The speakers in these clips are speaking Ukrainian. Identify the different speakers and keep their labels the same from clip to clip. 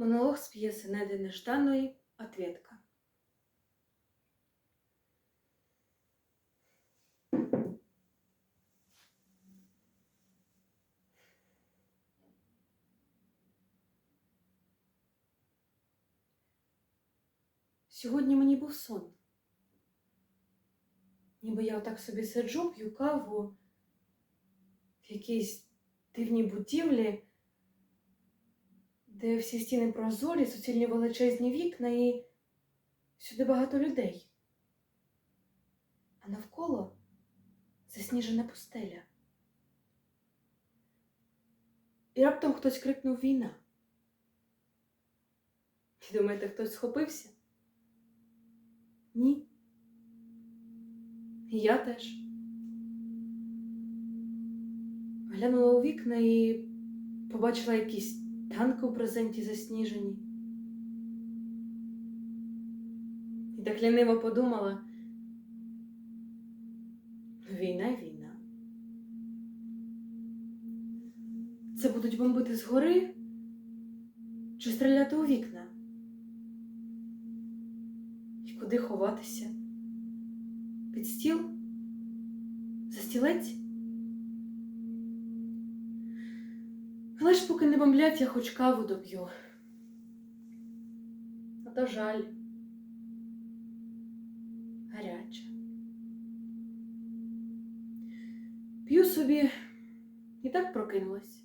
Speaker 1: Монолог з п'єси Неди Нежданої «Ответка». Сьогодні мені був сон. Ніби я отак собі сиджу, п'ю каву в якійсь дивній будівлі, де всі стіни прозорі, суцільні величезні вікна і сюди багато людей. А навколо засніжена пустеля. І раптом хтось крикнув війна. І думаєте, хтось схопився? Ні. І я теж. Глянула у вікна і побачила якісь танки у презенті засніжені. І так ліниво подумала. Війна й війна. Це будуть бомбити згори чи стріляти у вікна? І куди ховатися? Під стіл? За стілець? Але ж поки не бомблять, я хоч каву доп'ю. А то жаль. Гаряча. П'ю собі і так прокинулась.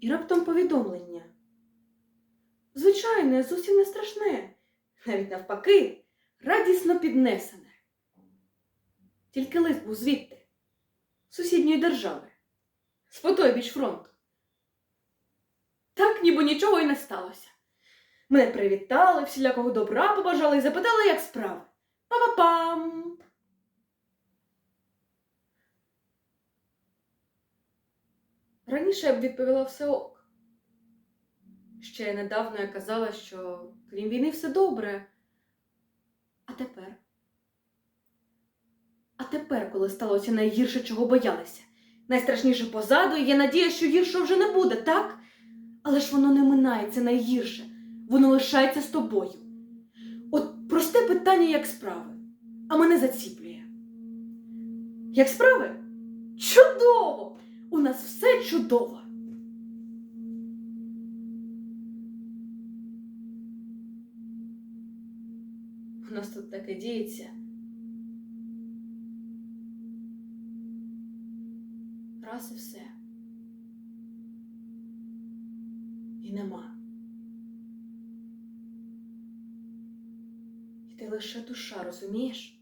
Speaker 1: І раптом повідомлення. Звичайне, зовсім не страшне, навіть навпаки, радісно піднесене. Тільки лист був звідти, сусідньої держави, з потойбіч фронту. Так ніби нічого й не сталося. Мене привітали, всілякого добра побажали і запитали, як справи. Па-па-пам! Раніше я б відповіла все ок. Ще недавно я казала, що крім війни все добре. А тепер? А тепер, коли сталося найгірше, чого боялися, найстрашніше позаду, і є надія, що гіршого вже не буде, так? Але ж воно не минається найгірше, воно лишається з тобою. От просте питання, як справи, а мене заціплює. Як справи? Чудово! У нас все чудово! У нас тут таке діється. Раз і все. І нема. І ти лише душа, розумієш?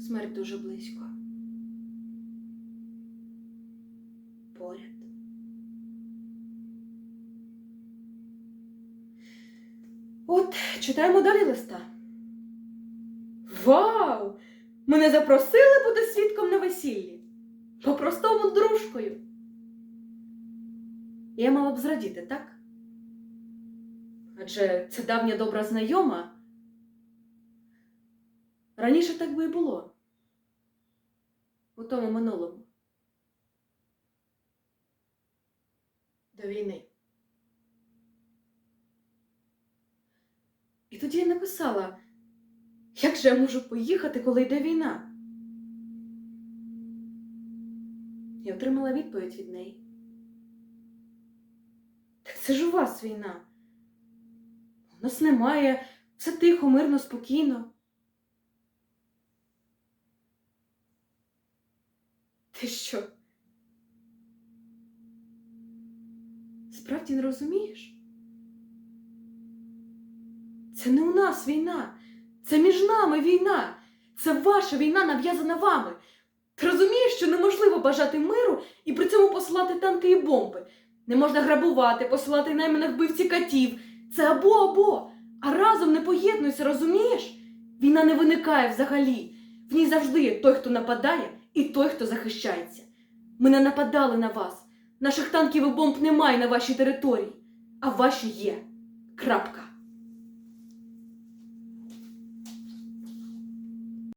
Speaker 1: Смерть дуже близько. Поряд. От, читаємо далі листа. Вау! Мене запросили бути свідком на весіллі. По-простому дружкою. Я мала б зрадіти, так? Адже це давня добра знайома. Раніше так би і було. У тому минулому. До війни. І тоді я написала, як же я можу поїхати, коли йде війна? І отримала відповідь від неї. Так це ж у вас війна. У нас немає, все тихо, мирно, спокійно. Ти що? Справді не розумієш? Це не у нас війна, це між нами війна. Це ваша війна нав'язана вами. Ти розумієш, що неможливо бажати миру і при цьому посилати танки і бомби. Не можна грабувати, посилати найманих вбивці катів. Це або або. А разом не поєднуються, розумієш? Війна не виникає взагалі. В ній завжди є той, хто нападає, і той, хто захищається. Ми не нападали на вас. Наших танків і бомб немає на вашій території, а ваші є. Крапка.